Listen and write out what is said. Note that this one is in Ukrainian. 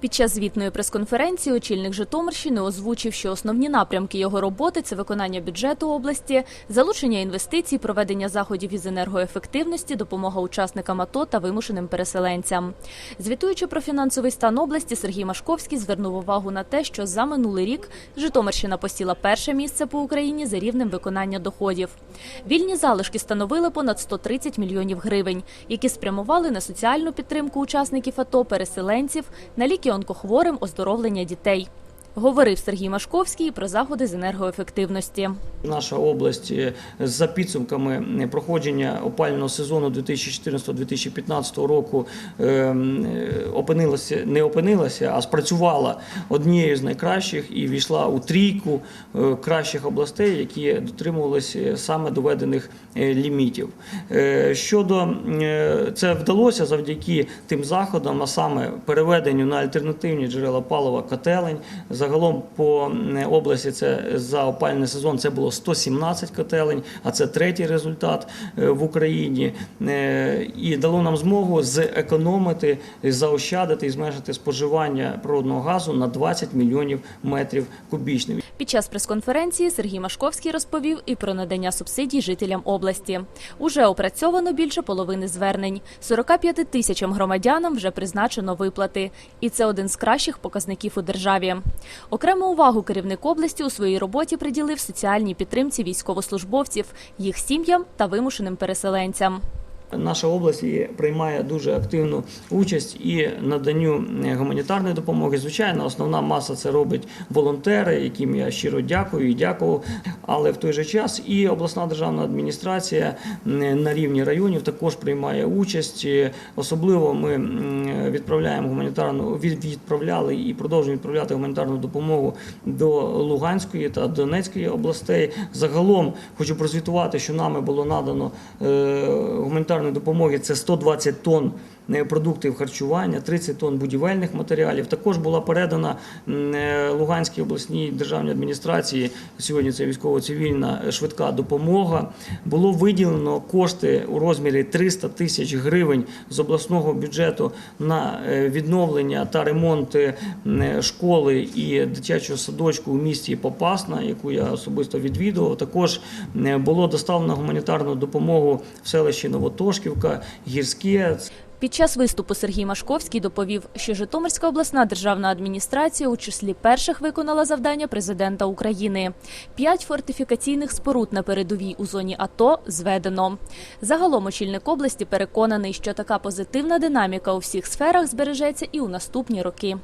Під час звітної прес-конференції очільник Житомирщини озвучив, що основні напрямки його роботи це виконання бюджету області, залучення інвестицій, проведення заходів із енергоефективності, допомога учасникам АТО та вимушеним переселенцям. Звітуючи про фінансовий стан області, Сергій Машковський звернув увагу на те, що за минулий рік Житомирщина посіла перше місце по Україні за рівнем виконання доходів. Вільні залишки становили понад 130 мільйонів гривень, які спрямували на соціальну підтримку учасників АТО, переселенців, на ліки онкохворим, оздоровлення дітей. Говорив Сергій Машковський про заходи з енергоефективності. Наша область е, за підсумками проходження опалювального сезону 2014-2015 року е, е, опинилася, не опинилася, а спрацювала однією з найкращих і війшла у трійку кращих областей, які дотримувалися саме доведених лімітів. Щодо це вдалося завдяки тим заходам, а саме переведенню на альтернативні джерела палива котелень. Загалом по області це за опальний сезон це було 117 котелень, а це третій результат е, в Україні. Е, І дало нам змогу зекономити, заощадити і зменшити споживання природного газу на 20 мільйонів метрів кубічних. Під час прес-конференції Сергій Машковський розповів і про надання субсидій жителям області. Уже опрацьовано більше половини звернень. 45 тисячам громадянам вже призначено виплати. І це один з кращих показників у державі. Окрему увагу керівник області у своїй роботі приділив соціальній підтримці військовослужбовців, їх сім'ям та вимушеним переселенцям. Наша область приймає дуже активну участь і наданню е, гуманітарної допомоги. Звичайно, основна маса це робить волонтери, яким я щиро дякую і дякував. Але в той же час і обласна державна адміністрація на рівні районів також приймає участь. Особливо ми відправляємо гуманітарну відправляли і продовжуємо відправляти гуманітарну допомогу до Луганської та Донецької областей. Загалом хочу прозвітувати, що нами було надано е, гуманітарної допомоги. Це 120 тонн е, продуктів харчування, 30 тонн будівельних матеріалів. Також була передана е, Луганській обласній державній адміністрації. Сьогодні це військово-цивільна е, швидка допомога. Було виділено кошти у розмірі 300 тисяч гривень з обласного бюджету на відновлення та ремонт школи і дитячого садочку у місті Попасна, яку я особисто відвідував. Також було доставлено гуманітарну допомогу в селищі Новотошківка, Гірське. Під час виступу Сергій Машковський доповів, що Житомирська обласна державна адміністрація у числі перших виконала завдання президента України. П'ять фортифікаційних споруд на передовій у зоні АТО зведено. Загалом очільник області переконаний, що така позитивна динаміка у всіх сферах збережеться і у наступні роки.